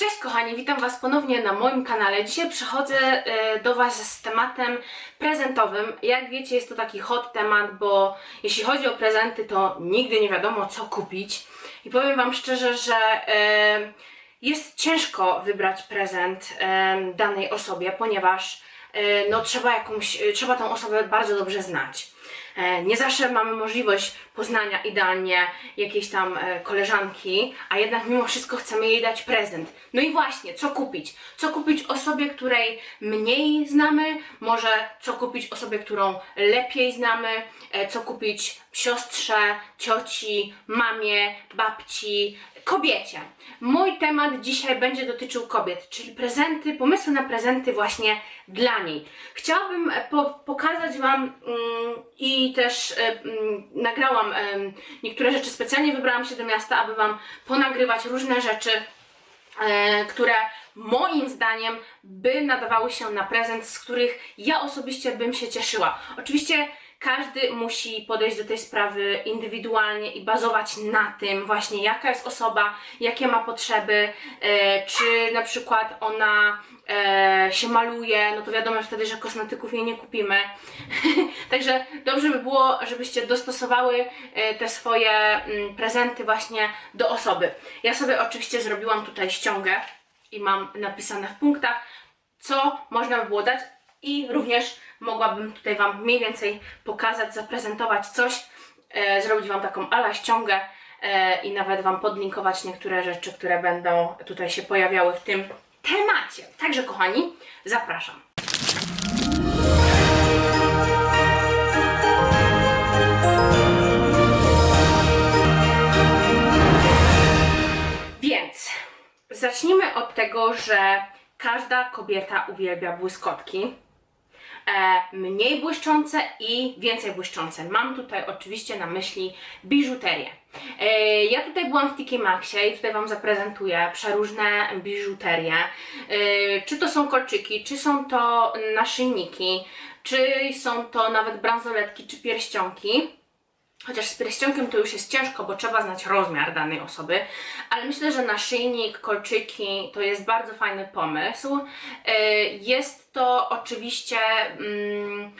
Cześć kochani, witam Was ponownie na moim kanale. Dzisiaj przychodzę e, do Was z tematem prezentowym. Jak wiecie, jest to taki hot temat, bo jeśli chodzi o prezenty, to nigdy nie wiadomo co kupić. I powiem Wam szczerze, że e, jest ciężko wybrać prezent e, danej osobie, ponieważ no, trzeba, jakąś, trzeba tą osobę bardzo dobrze znać. E, Nie zawsze mamy możliwość poznania idealnie jakiejś tam e, koleżanki, a jednak mimo wszystko chcemy jej dać prezent. No i właśnie, co kupić? Co kupić osobie, której mniej znamy? Może co kupić osobie, którą lepiej znamy? E, Co kupić siostrze, cioci, mamie, babci, kobiecie? Mój temat dzisiaj będzie dotyczył kobiet, czyli prezenty, pomysły na prezenty właśnie dla niej. Chciałabym e, po, pokazać Wam mm, i też e, mm, nagrałam niektóre rzeczy, specjalnie wybrałam się do miasta, aby Wam ponagrywać różne rzeczy, e, które moim zdaniem by nadawały się na prezent, z których ja osobiście bym się cieszyła. Oczywiście każdy musi podejść do tej sprawy indywidualnie i bazować na tym właśnie jaka jest osoba, jakie ma potrzeby, e, czy na przykład ona e, się maluje, no to wiadomo wtedy, że kosmetyków jej nie kupimy. Także dobrze by było, żebyście dostosowały e, te swoje mm, prezenty właśnie do osoby. Ja sobie oczywiście zrobiłam tutaj ściągę i mam napisane w punktach, co można by było dać i również mogłabym tutaj Wam mniej więcej pokazać, zaprezentować coś, e, zrobić Wam taką ala ściągę e, i nawet Wam podlinkować niektóre rzeczy, które będą tutaj się pojawiały w tym temacie. Także kochani, zapraszam. Więc zacznijmy od tego, że każda kobieta uwielbia błyskotki. E, mniej błyszczące i więcej błyszczące. Mam tutaj oczywiście na myśli biżuterię. E, ja tutaj byłam w TK Maxie i tutaj Wam zaprezentuję przeróżne biżuterie. E, czy to są kolczyki, czy są to naszyjniki, czy są to nawet bransoletki, czy pierścionki. Chociaż z pierścionkiem to już jest ciężko, bo trzeba znać rozmiar danej osoby, ale myślę, że naszyjnik, kolczyki to jest bardzo fajny pomysł. E, Jest to oczywiście. Mm,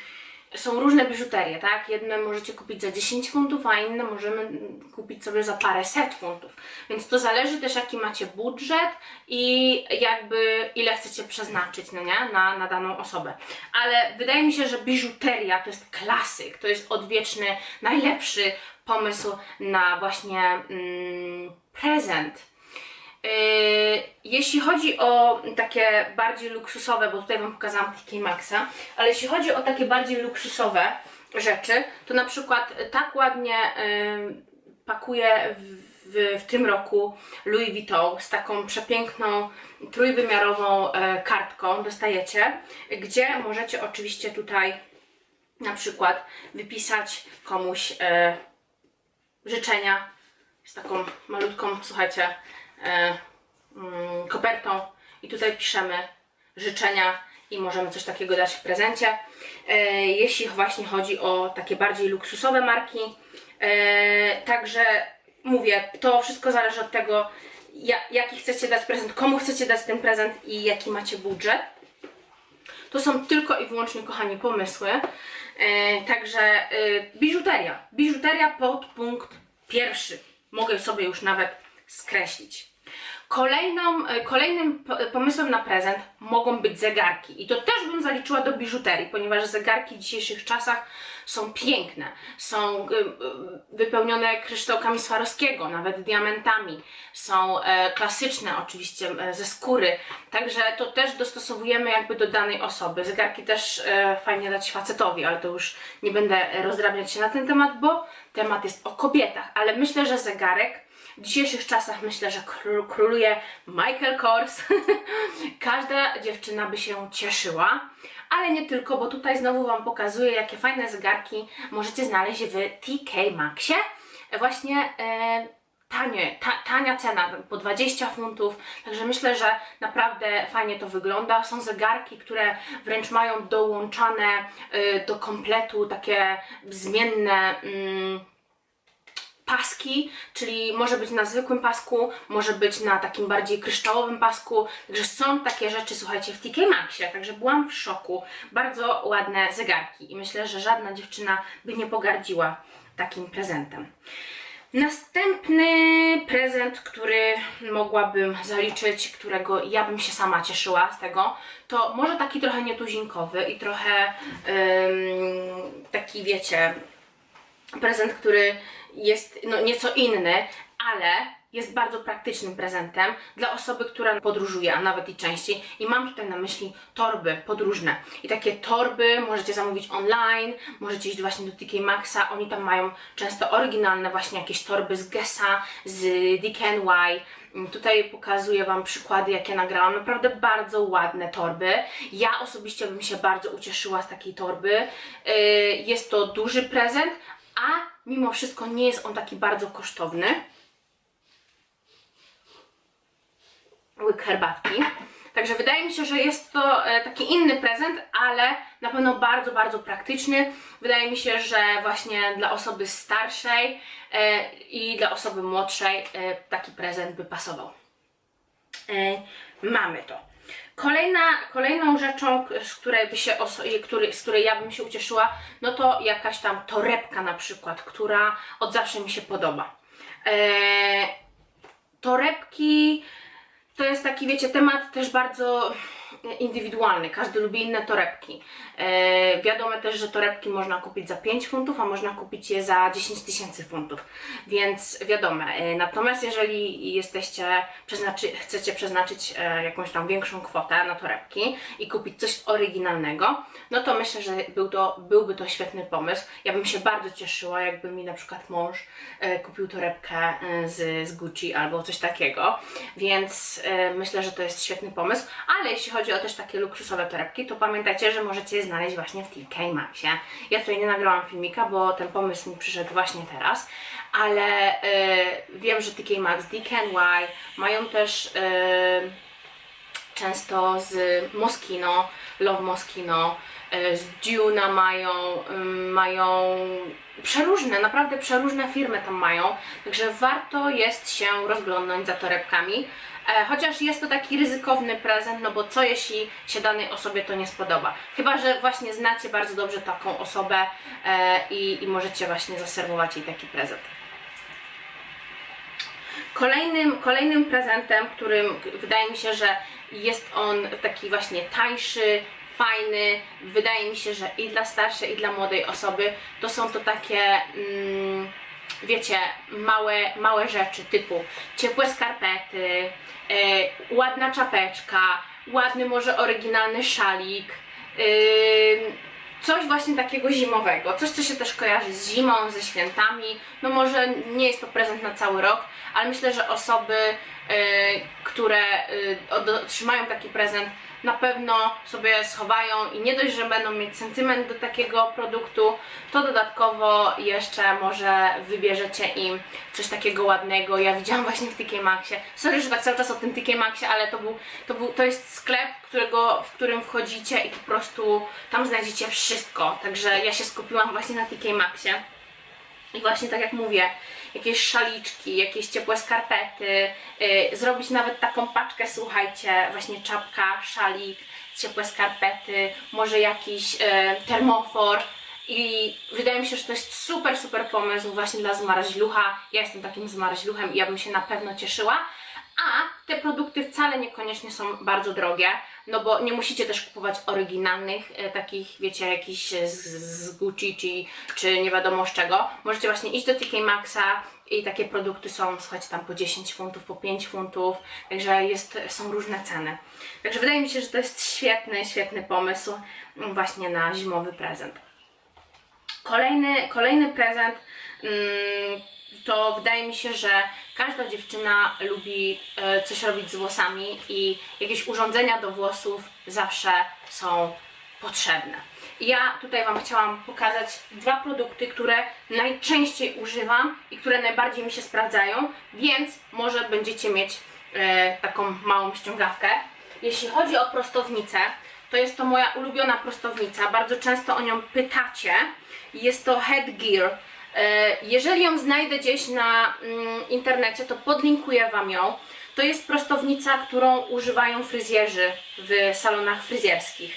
są różne biżuterie, tak? Jedne możecie kupić za 10 funtów, a inne możemy kupić sobie za parę set funtów. Więc to zależy też, jaki macie budżet i jakby ile chcecie przeznaczyć no nie? Na, na daną osobę. Ale wydaje mi się, że biżuteria to jest klasyk, to jest odwieczny, najlepszy pomysł na właśnie mm, prezent. Yy, jeśli chodzi o takie bardziej luksusowe, bo tutaj Wam pokazałam TK Maxa, ale jeśli chodzi o takie bardziej luksusowe rzeczy, to na przykład tak ładnie yy, pakuje w, w, w tym roku Louis Vuitton z taką przepiękną trójwymiarową e, kartką dostajecie, gdzie możecie oczywiście tutaj na przykład wypisać komuś życzenia z taką malutką, słuchajcie, kopertą i tutaj piszemy życzenia i możemy coś takiego dać w prezencie. E, jeśli właśnie chodzi o takie bardziej luksusowe marki, e, także mówię, to wszystko zależy od tego, ja, jaki chcecie dać prezent, komu chcecie dać ten prezent i jaki macie budżet. To są tylko i wyłącznie, kochani, pomysły. E, także e, biżuteria. Biżuteria pod punkt pierwszy. Mogę sobie już nawet skreślić. Kolejną, e, kolejnym po- pomysłem na prezent mogą być zegarki. I to też bym zaliczyła do biżuterii, ponieważ zegarki w dzisiejszych czasach są piękne. Są y, y, wypełnione kryształkami Swarowskiego, nawet diamentami. Są e, klasyczne oczywiście e, ze skóry. Także to też dostosowujemy jakby do danej osoby. Zegarki też e, fajnie dać facetowi, ale to już nie będę rozdrabniać się na ten temat, bo temat jest o kobietach. Ale myślę, że zegarek w dzisiejszych czasach myślę, że król, króluje Michael Kors. Każda dziewczyna by się cieszyła, ale nie tylko, bo tutaj znowu Wam pokazuję, jakie fajne zegarki możecie znaleźć w TK Maxie. Właśnie e, tanie, ta, tania cena, po 20 funtów, także myślę, że naprawdę fajnie to wygląda. Są zegarki, które wręcz mają dołączane e, do kompletu takie zmienne. Mm, paski, czyli może być na zwykłym pasku, może być na takim bardziej kryształowym pasku. Także są takie rzeczy, słuchajcie, w TK Maxie. Także byłam w szoku. Bardzo ładne zegarki i myślę, że żadna dziewczyna by nie pogardziła takim prezentem. Następny prezent, który mogłabym zaliczyć, którego ja bym się sama cieszyła z tego, to może taki trochę nietuzinkowy i trochę ym, taki, wiecie, prezent, który jest no, nieco inny, ale jest bardzo praktycznym prezentem dla osoby, która podróżuje, a nawet i częściej. I mam tutaj na myśli torby podróżne. I takie torby możecie zamówić online, możecie iść właśnie do TK Maxa. Oni tam mają często oryginalne właśnie jakieś torby z Gessa, z DKNY. Mm, Tutaj pokazuję Wam przykłady, jakie nagrałam. Naprawdę bardzo ładne torby. Ja osobiście bym się bardzo ucieszyła z takiej torby. Yy, Jest to duży prezent, a mimo wszystko nie jest on taki bardzo kosztowny. łyk herbatki. Także wydaje mi się, że jest to e, taki inny prezent, ale na pewno bardzo, bardzo praktyczny. Wydaje mi się, że właśnie dla osoby starszej e, i dla osoby młodszej e, taki prezent by pasował. Mamy to. Kolejna, kolejną rzeczą, z której, by się który, z której ja bym się ucieszyła, no to jakaś tam torebka na przykład, która od zawsze mi się podoba. E, torebki to jest taki, wiecie, temat też bardzo indywidualny. Każdy lubi inne torebki. E, wiadomo też, że torebki można kupić za 5 funtów, a można kupić je za 10 tysięcy funtów. Więc wiadomo. E, natomiast jeżeli jesteście, przeznaczy, chcecie przeznaczyć e, jakąś tam większą kwotę na torebki i kupić coś oryginalnego, no to myślę, że był to, byłby to świetny pomysł. Ja bym się bardzo cieszyła, jakby mi na przykład mąż e, kupił torebkę e, z, z Gucci albo coś takiego, więc e, myślę, że to jest świetny pomysł. Ale jeśli chodzi o też takie luksusowe torebki, to pamiętajcie, że możecie je znaleźć właśnie w TK Maxie. Ja tutaj nie nagrałam filmika, bo ten pomysł mi przyszedł właśnie teraz, ale e, wiem, że TK Maxx, DKNY mają też e, często z Moschino, Love Moschino, e, z Duna mają, ym, mają przeróżne, naprawdę przeróżne firmy tam mają, także warto jest się rozglądnąć za torebkami, chociaż jest to taki ryzykowny prezent, no bo co jeśli się danej osobie to nie spodoba? Chyba, że właśnie znacie bardzo dobrze taką osobę e, i, i możecie właśnie zaserwować jej taki prezent. Kolejnym, kolejnym prezentem, którym wydaje mi się, że jest on taki właśnie tańszy, fajny, wydaje mi się, że i dla starszej, i dla młodej osoby, to są to takie, mm, wiecie, małe, małe rzeczy typu ciepłe skarpety, e, ładna czapeczka, ładny może oryginalny szalik, ym, coś właśnie takiego zimowego, coś co się też kojarzy z zimą, ze świętami. No może nie jest to prezent na cały rok, ale myślę, że osoby, y, które otrzymają taki prezent, na pewno sobie schowają i nie dość, że będą mieć sentyment do takiego produktu, to dodatkowo jeszcze może wybierzecie im coś takiego ładnego. Ja widziałam właśnie w TK Maxie. Sorry, że tak cały czas o tym TK Maxie, ale to był, to był, to jest sklep, którego, w którym wchodzicie i po prostu tam znajdziecie wszystko. Także ja się skupiłam właśnie na TK Maxie. I właśnie tak jak mówię, jakieś szaliczki, jakieś ciepłe skarpety, yy, zrobić nawet taką paczkę, słuchajcie, właśnie czapka, szalik, ciepłe skarpety, może jakiś yy, termofor. I wydaje mi się, że to jest super, super pomysł właśnie dla zmarzlucha. Ja jestem takim zmarzluchem i ja bym się na pewno cieszyła. A te produkty wcale niekoniecznie są bardzo drogie, no bo nie musicie też kupować oryginalnych, e, takich, wiecie, jakichś z, z Gucci czy, czy nie wiadomo z czego. Możecie właśnie iść do TK Maxa i takie produkty są, słuchajcie, tam po 10 funtów, po 5 funtów, także jest, są różne ceny. Także wydaje mi się, że to jest świetny, świetny pomysł właśnie na zimowy prezent. Kolejny, kolejny prezent mm, to wydaje mi się, że każda dziewczyna lubi e, coś robić z włosami i jakieś urządzenia do włosów zawsze są potrzebne. Ja tutaj Wam chciałam pokazać dwa produkty, które najczęściej używam i które najbardziej mi się sprawdzają, więc może będziecie mieć e, taką małą ściągawkę. Jeśli chodzi o prostownicę, to jest to moja ulubiona prostownica. Bardzo często o nią pytacie. Jest to Headgear Jeżeli ją znajdę gdzieś na mm, internecie, to podlinkuję Wam ją. To jest prostownica, którą używają fryzjerzy w salonach fryzjerskich.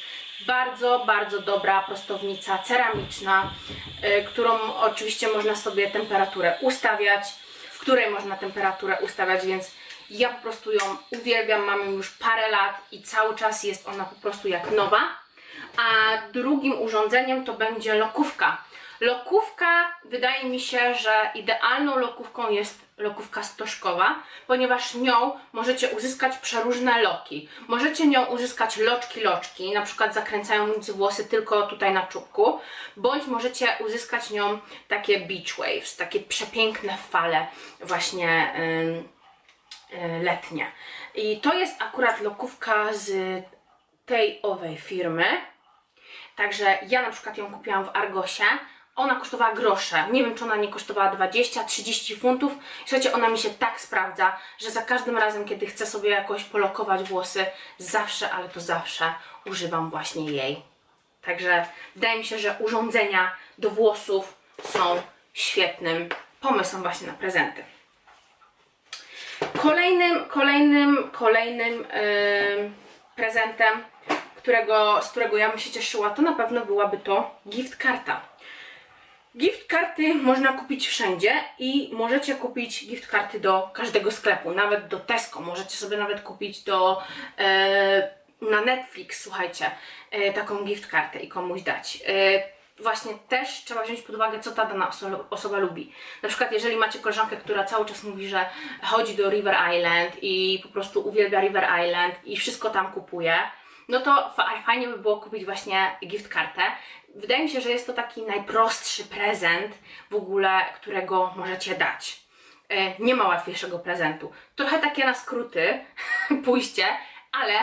Bardzo, bardzo dobra prostownica ceramiczna, y, którą oczywiście można sobie temperaturę ustawiać, w której można temperaturę ustawiać, więc ja po prostu ją uwielbiam, mam ją już parę lat i cały czas jest ona po prostu jak nowa. A drugim urządzeniem to będzie lokówka. Lokówka, wydaje mi się, że idealną lokówką jest lokówka stożkowa, ponieważ nią możecie uzyskać przeróżne loki. Możecie nią uzyskać loczki, loczki, na przykład zakręcając włosy tylko tutaj na czubku, bądź możecie uzyskać nią takie beach waves, takie przepiękne fale właśnie ym, y, letnie. I to jest akurat lokówka z tej owej firmy. Także ja na przykład ją kupiłam w Argosie. Ona kosztowała grosze. Nie wiem, czy ona nie kosztowała 20-30 funtów. I słuchajcie, ona mi się tak sprawdza, że za każdym razem, kiedy chcę sobie jakoś polokować włosy, zawsze, ale to zawsze używam właśnie jej. Także wydaje mi się, że urządzenia do włosów są świetnym pomysłem właśnie na prezenty. Kolejnym, kolejnym, kolejnym em, prezentem, którego, z którego ja bym się cieszyła, to na pewno byłaby to gift karta. Gift karty można kupić wszędzie i możecie kupić gift karty do każdego sklepu, nawet do Tesco. Możecie sobie nawet kupić do e, na Netflix, słuchajcie, e, taką gift kartę i komuś dać. E, właśnie też trzeba wziąć pod uwagę, co ta dana oso- osoba lubi. Na przykład, jeżeli macie koleżankę, która cały czas mówi, że chodzi do River Island i po prostu uwielbia River Island i wszystko tam kupuje, no to fa- fajnie by było kupić właśnie gift kartę. Wydaje mi się, że jest to taki najprostszy prezent w ogóle, którego możecie dać. E, Nie ma łatwiejszego prezentu. Trochę takie na skróty pójście, ale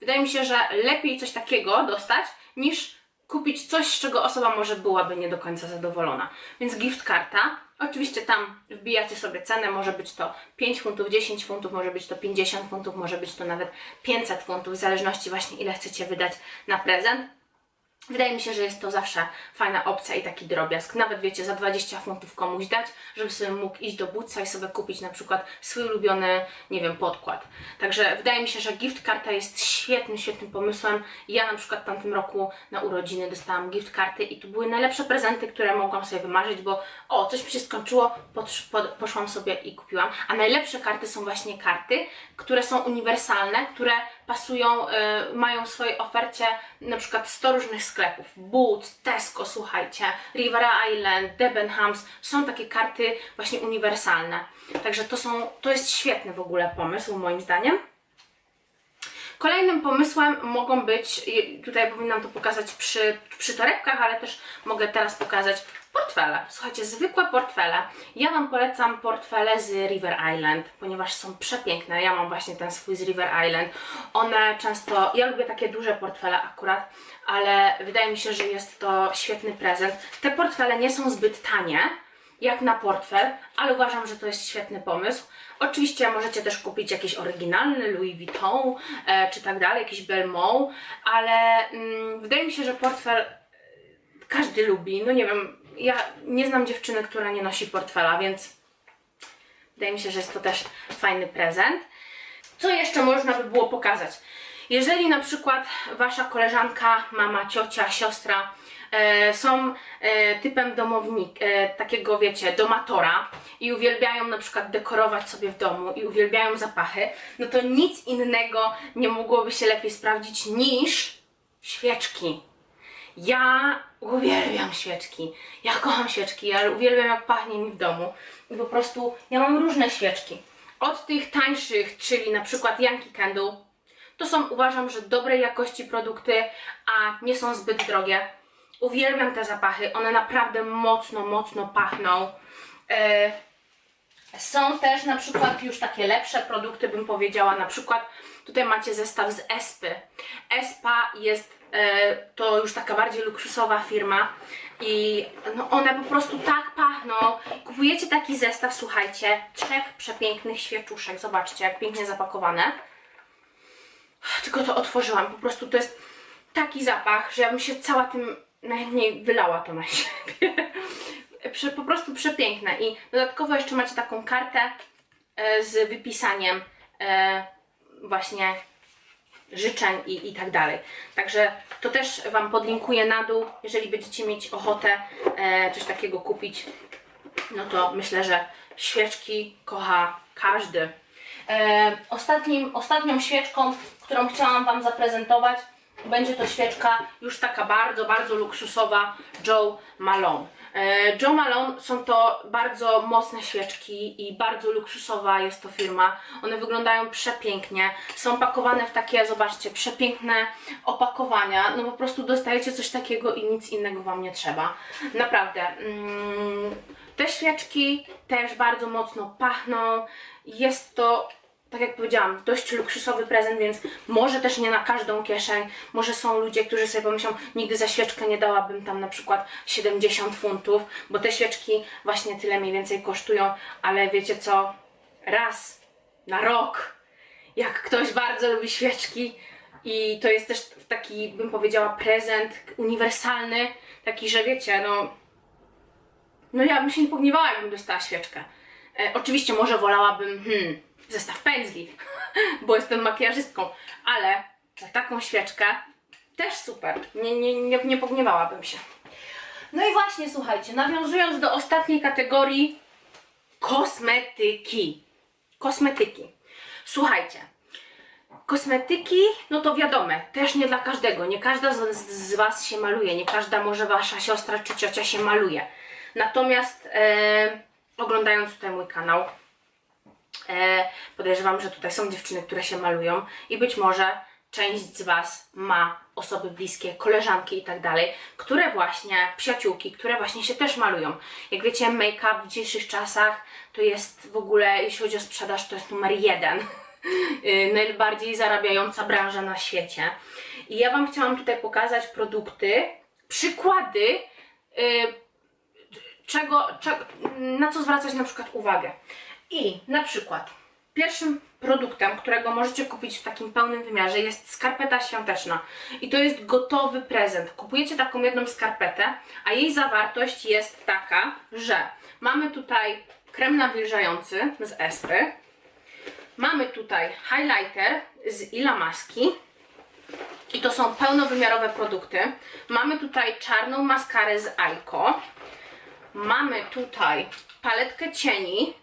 wydaje mi się, że lepiej coś takiego dostać niż kupić coś, z czego osoba może byłaby nie do końca zadowolona. Więc gift karta. Oczywiście tam wbijacie sobie cenę, może być to 5 funtów, 10 funtów, może być to 50 funtów, może być to nawet 500 funtów, w zależności właśnie ile chcecie wydać na prezent. Wydaje mi się, że jest to zawsze fajna opcja i taki drobiazg. Nawet wiecie, za 20 funtów komuś dać, żeby sobie mógł iść do Bootsa i sobie kupić na przykład swój ulubiony, nie wiem, podkład. Także wydaje mi się, że gift karta jest świetnym, świetnym pomysłem. Ja na przykład w tamtym roku na urodziny dostałam gift karty i to były najlepsze prezenty, które mogłam sobie wymarzyć, bo o, coś mi się skończyło, poszłam sobie i kupiłam. A najlepsze karty są właśnie karty, które są uniwersalne, które pasują, y, mają w swojej ofercie na przykład 100 różnych sklepów. Boots, Tesco, słuchajcie, River Island, Debenhams. Są takie karty właśnie uniwersalne. Także to, są, to jest świetny w ogóle pomysł moim zdaniem. Kolejnym pomysłem mogą być, tutaj powinnam to pokazać przy, przy torebkach, ale też mogę teraz pokazać portfele. Słuchajcie, zwykłe portfele. Ja Wam polecam portfele z River Island, ponieważ są przepiękne. Ja mam właśnie ten swój z River Island. One często, ja lubię takie duże portfele akurat, ale wydaje mi się, że jest to świetny prezent. Te portfele nie są zbyt tanie, jak na portfel, ale uważam, że to jest świetny pomysł. Oczywiście możecie też kupić jakiś oryginalny Louis Vuitton e, czy tak dalej, jakiś Belmont, ale mm, wydaje mi się, że portfel e, każdy lubi. No nie wiem, ja nie znam dziewczyny, która nie nosi portfela, więc wydaje mi się, że jest to też fajny prezent. Co jeszcze można by było pokazać? Jeżeli na przykład wasza koleżanka, mama, ciocia, siostra e, są e, typem domownik, e, takiego wiecie, domatora i uwielbiają na przykład dekorować sobie w domu i uwielbiają zapachy, no to nic innego nie mogłoby się lepiej sprawdzić niż świeczki. Ja uwielbiam świeczki. Ja kocham świeczki, ja uwielbiam jak pachnie mi w domu. I po prostu ja mam różne świeczki. Od tych tańszych, czyli na przykład Yankee Candle, to są uważam, że dobrej jakości produkty, a nie są zbyt drogie. Uwielbiam te zapachy, one naprawdę mocno, mocno pachną. E, są też na przykład już takie lepsze produkty, bym powiedziała. Na przykład tutaj macie zestaw z Espy. Espa jest to już taka bardziej luksusowa firma i no one po prostu tak pachną. Kupujecie taki zestaw, słuchajcie, trzech przepięknych świeczuszek. Zobaczcie, jak pięknie zapakowane. Tylko to otworzyłam. Po prostu to jest taki zapach, że ja bym się cała tym najchętniej wylała to na siebie. po prostu przepiękne. I dodatkowo jeszcze macie taką kartę e, z wypisaniem e, właśnie życzeń i, i tak dalej. Także to też Wam podlinkuję na dół, jeżeli będziecie mieć ochotę e, coś takiego kupić, no to myślę, że świeczki kocha każdy. E, ostatnim, ostatnią świeczką, którą chciałam Wam zaprezentować, będzie to świeczka już taka bardzo, bardzo luksusowa Joe Malone. E, Joe Malone są to bardzo mocne świeczki i bardzo luksusowa jest to firma. One wyglądają przepięknie, są pakowane w takie, zobaczcie, przepiękne opakowania. No po prostu dostajecie coś takiego i nic innego Wam nie trzeba. Naprawdę. Mm, te świeczki też bardzo mocno pachną. Jest to, tak jak powiedziałam, dość luksusowy prezent, więc może też nie na każdą kieszeń. Może są ludzie, którzy sobie pomyślą, nigdy za świeczkę nie dałabym tam na przykład 70 funtów, bo te świeczki właśnie tyle mniej więcej kosztują, ale wiecie co? Raz na rok, jak ktoś bardzo lubi świeczki i to jest też taki, bym powiedziała, prezent uniwersalny, taki, że wiecie, no no ja bym się nie pogniewała, jakbym dostała świeczkę. E, oczywiście może wolałabym hmm, zestaw pędzli, bo jestem makijażystką, ale za taką świeczkę też super. Nie, nie, nie, nie pogniewałabym się. No i właśnie, słuchajcie, nawiązując do ostatniej kategorii kosmetyki. Kosmetyki. Słuchajcie, Kosmetyki, no to wiadomo, też nie dla każdego. Nie każda z, z Was się maluje, nie każda może Wasza siostra czy ciocia się maluje. Natomiast e, oglądając tutaj mój kanał, podejrzewam, że tutaj są dziewczyny, które się malują i być może część z Was ma osoby bliskie, koleżanki i tak dalej, które właśnie, przyjaciółki, które właśnie się też malują. Jak wiecie, make-up w dzisiejszych czasach to jest w ogóle, jeśli chodzi o sprzedaż, to jest numer jeden. Y, najbardziej zarabiająca branża na świecie. I ja Wam chciałam tutaj pokazać produkty, przykłady, y, czego, czego, na co zwracać na przykład uwagę. I na przykład pierwszym produktem, którego możecie kupić w takim pełnym wymiarze jest skarpeta świąteczna. I to jest gotowy prezent. Kupujecie taką jedną skarpetę, a jej zawartość jest taka, że mamy tutaj krem nawilżający z Espy, Mamy tutaj highlighter z Ilamaski. I to są pełnowymiarowe produkty. Mamy tutaj czarną maskarę z Aiko. Mamy tutaj paletkę cieni.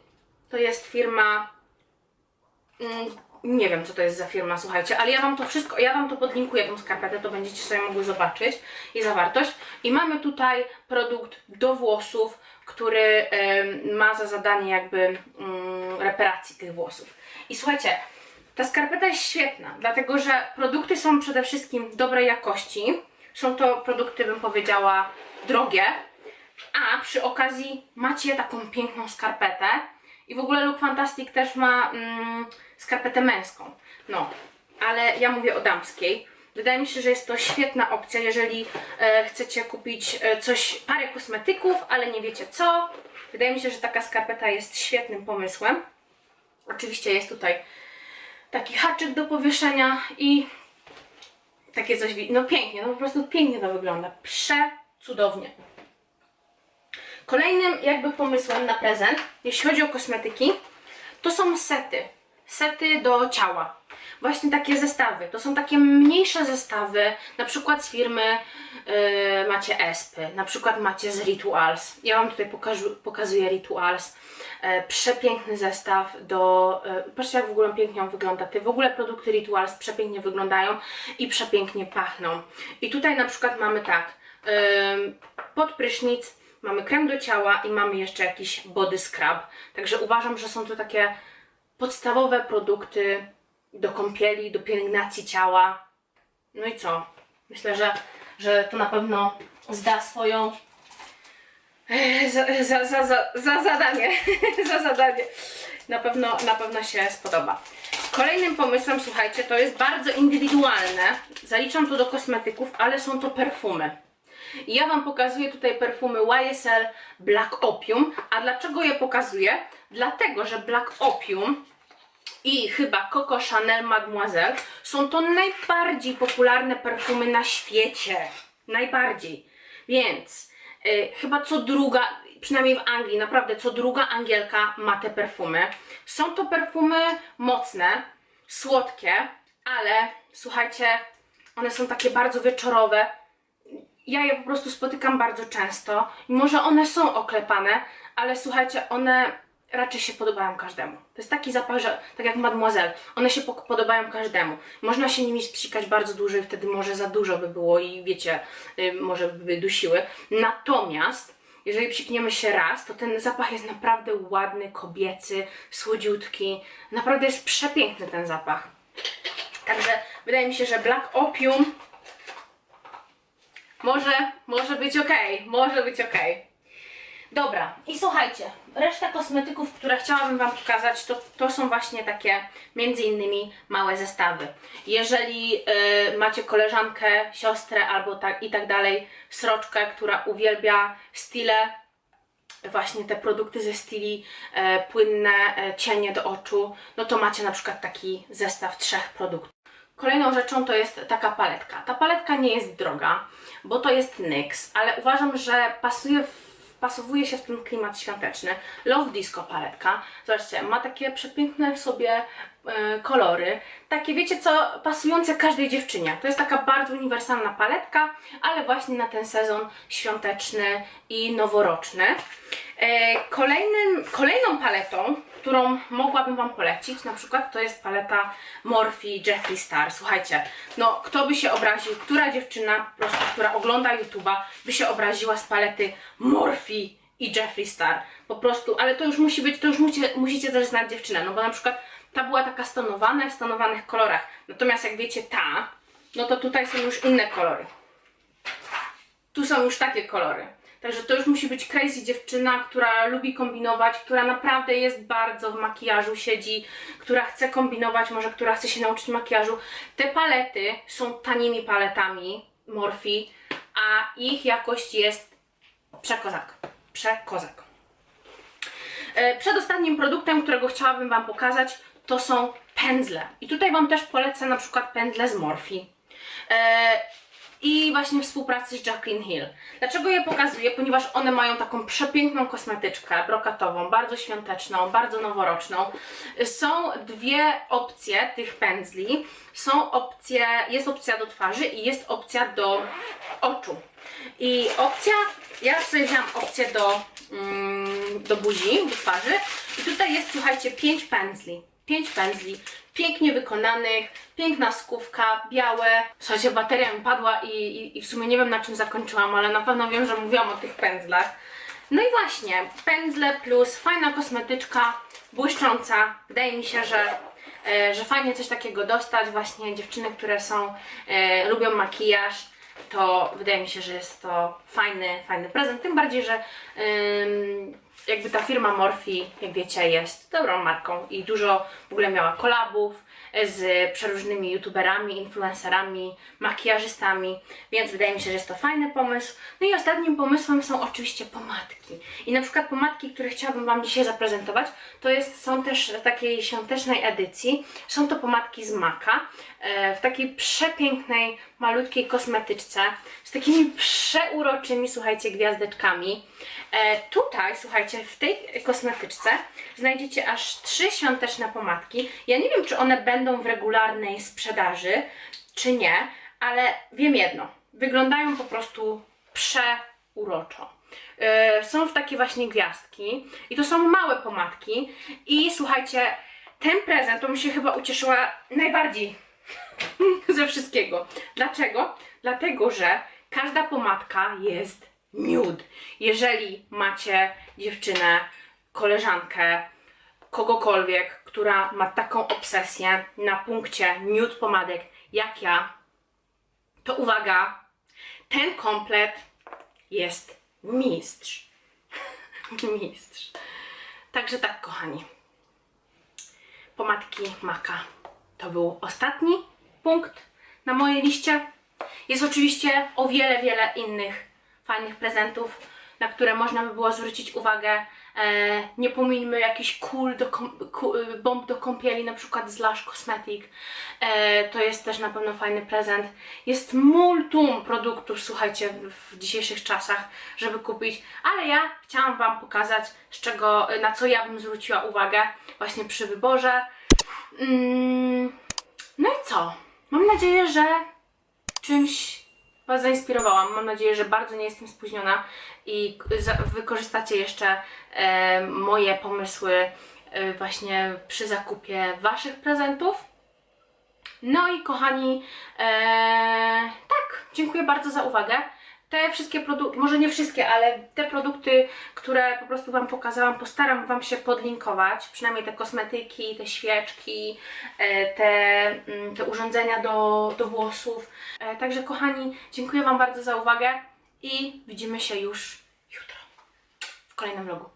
To jest firma... Mm, nie wiem, co to jest za firma, słuchajcie, ale ja Wam to wszystko, ja Wam to podlinkuję, tą skarpetę, to będziecie sobie mogły zobaczyć i zawartość. I mamy tutaj produkt do włosów, który ma za zadanie jakby y, reparacji tych włosów. I słuchajcie, ta skarpeta jest świetna, dlatego że produkty są przede wszystkim dobrej jakości. Są to produkty, bym powiedziała, drogie, a przy okazji macie taką piękną skarpetę. I w ogóle Look Fantastic też ma mm, skarpetę męską. No, ale ja mówię o damskiej. Wydaje mi się, że jest to świetna opcja, jeżeli e, chcecie kupić e, coś, parę kosmetyków, ale nie wiecie co. Wydaje mi się, że taka skarpeta jest świetnym pomysłem. Oczywiście jest tutaj taki haczyk do powieszenia i takie coś, no pięknie, no po prostu pięknie to wygląda. Przecudownie. Kolejnym jakby pomysłem na prezent, jeśli chodzi o kosmetyki, to są sety. Sety do ciała. Właśnie takie zestawy. To są takie mniejsze zestawy, na przykład z firmy yy, macie Espy, na przykład macie z Rituals. Ja Wam tutaj pokażu, pokazuję Rituals. E, przepiękny zestaw do... E, patrzcie jak w ogóle pięknie on wygląda. Te w ogóle produkty Rituals przepięknie wyglądają i przepięknie pachną. I tutaj na przykład mamy tak, e, pod prysznic mamy krem do ciała i mamy jeszcze jakiś body scrub. Także uważam, że są to takie podstawowe produkty do kąpieli, do pielęgnacji ciała. No i co? Myślę, że, że to na pewno zda swoją e, za, za, za, za, za zadanie. za zadanie. Na pewno, na pewno się spodoba. Kolejnym pomysłem, słuchajcie, to jest bardzo indywidualne. Zaliczam to do kosmetyków, ale są to perfumy. Ja Wam pokazuję tutaj perfumy YSL Black Opium. A dlaczego je pokazuję? Dlatego, że Black Opium i chyba Coco Chanel Mademoiselle są to najbardziej popularne perfumy na świecie. Najbardziej. Więc y, chyba co druga, przynajmniej w Anglii, naprawdę co druga Angielka ma te perfumy. Są to perfumy mocne, słodkie, ale słuchajcie, one są takie bardzo wieczorowe. Ja je po prostu spotykam bardzo często. Może one są oklepane, ale słuchajcie, one raczej się podobają każdemu. To jest taki zapach, że tak jak Mademoiselle, one się po- podobają każdemu. Można się nimi spsikać bardzo dużo i wtedy może za dużo by było i wiecie, y, może by dusiły. Natomiast jeżeli psikniemy się raz, to ten zapach jest naprawdę ładny, kobiecy, słodziutki. Naprawdę jest przepiękny ten zapach. Także wydaje mi się, że Black Opium może, może być ok, może być ok. Dobra, i słuchajcie, reszta kosmetyków, które chciałabym Wam pokazać, to, to są właśnie takie między innymi małe zestawy. Jeżeli y, macie koleżankę, siostrę albo tak i tak dalej, sroczkę, która uwielbia stile, właśnie te produkty ze stili, e, płynne e, cienie do oczu, no to macie na przykład taki zestaw trzech produktów. Kolejną rzeczą to jest taka paletka. Ta paletka nie jest droga, bo to jest NYX, ale uważam, że pasuje w, pasowuje się w ten klimat świąteczny. Love Disco paletka. Zobaczcie, ma takie przepiękne sobie e, kolory. Takie, wiecie co, pasujące każdej dziewczynie. To jest taka bardzo uniwersalna paletka, ale właśnie na ten sezon świąteczny i noworoczny. E, kolejnym, kolejną paletą, którą mogłabym Wam polecić, na przykład to jest paleta Morphe Jeffree Star. Słuchajcie, no kto by się obraził, która dziewczyna po prostu, która ogląda YouTube'a, by się obraziła z palety Morphe i Jeffree Star. Po prostu, ale to już musi być, to już musicie, musicie też znać dziewczynę, no bo na przykład ta była taka stonowana w stonowanych kolorach. Natomiast jak wiecie ta, no to tutaj są już inne kolory tu są już takie kolory. Także to już musi być crazy dziewczyna, która lubi kombinować, która naprawdę jest bardzo w makijażu, siedzi, która chce kombinować, może która chce się nauczyć makijażu. Te palety są tanimi paletami Morphe, a ich jakość jest przekozak. Przekozak. E, Przedostatnim produktem, którego chciałabym Wam pokazać, to są pędzle. I tutaj Wam też polecę na przykład pędzle z Morphe. I właśnie współpracy z Jacqueline Hill. Dlaczego je pokazuję? Ponieważ one mają taką przepiękną kosmetyczkę brokatową, bardzo świąteczną, bardzo noworoczną. Są dwie opcje tych pędzli. Są opcje, jest opcja do twarzy i jest opcja do oczu. I opcja, ja sobie wziąłam opcję do, mm, do buzi, do twarzy. I tutaj jest, słuchajcie, pięć pędzli. Pięć pędzli, pięknie wykonanych, piękna skówka, białe. Słuchajcie, bateria mi padła i, i, i w sumie nie wiem na czym zakończyłam, ale na pewno wiem, że mówiłam o tych pędzlach. No i właśnie, pędzle plus fajna kosmetyczka, błyszcząca. Wydaje mi się, że, e, że fajnie coś takiego dostać. Właśnie dziewczyny, które są, e, lubią makijaż, to wydaje mi się, że jest to fajny, fajny prezent. Tym bardziej, że jakby ta firma Morphe, jak wiecie, jest dobrą marką i dużo w ogóle miała kolabów z przeróżnymi youtuberami, influencerami, makijażystami, więc wydaje mi się, że jest to fajny pomysł. No i ostatnim pomysłem są oczywiście pomadki. I na przykład pomadki, które chciałabym Wam dzisiaj zaprezentować, to jest, są też w takiej świątecznej edycji. Są to pomadki z Maka e, w takiej przepięknej, malutkiej kosmetyczce z takimi przeuroczymi, słuchajcie, gwiazdeczkami. E, tutaj, słuchajcie, w tej kosmetyczce znajdziecie aż trzy świąteczne pomadki. Ja nie wiem, czy one będą w regularnej sprzedaży, czy nie, ale wiem jedno. Wyglądają po prostu przeuroczo. E, są w takie właśnie gwiazdki i to są małe pomadki i słuchajcie, ten prezent to mi się chyba ucieszyła najbardziej ze wszystkiego. Dlaczego? Dlatego, że każda pomadka jest nude. Jeżeli macie dziewczynę, koleżankę, kogokolwiek, która ma taką obsesję na punkcie nude pomadek jak ja, to uwaga, ten komplet jest mistrz. mistrz. Także tak, kochani. Pomadki Maka. To był ostatni punkt na mojej liście. Jest oczywiście o wiele, wiele innych fajnych prezentów, na które można by było zwrócić uwagę, E, nie pomińmy jakichś kul do ku, y, bomb do kąpieli, na przykład z Lush Cosmetic. E, to jest też na pewno fajny prezent. Jest multum produktów, słuchajcie, w, w dzisiejszych czasach, żeby kupić, ale ja chciałam Wam pokazać, z czego, na co ja bym zwróciła uwagę właśnie przy wyborze. Mm, no i co? Mam nadzieję, że czymś Was zainspirowałam. Mam nadzieję, że bardzo nie jestem spóźniona i wykorzystacie jeszcze e, moje pomysły e, właśnie przy zakupie Waszych prezentów. No i kochani, e, tak, dziękuję bardzo za uwagę. Te wszystkie produkty, może nie wszystkie, ale te produkty, które po prostu Wam pokazałam, postaram Wam się podlinkować. Przynajmniej te kosmetyki, te świeczki, e, te, mm, te urządzenia do, do włosów. E, Także kochani, dziękuję Wam bardzo za uwagę i widzimy się już jutro w kolejnym vlogu.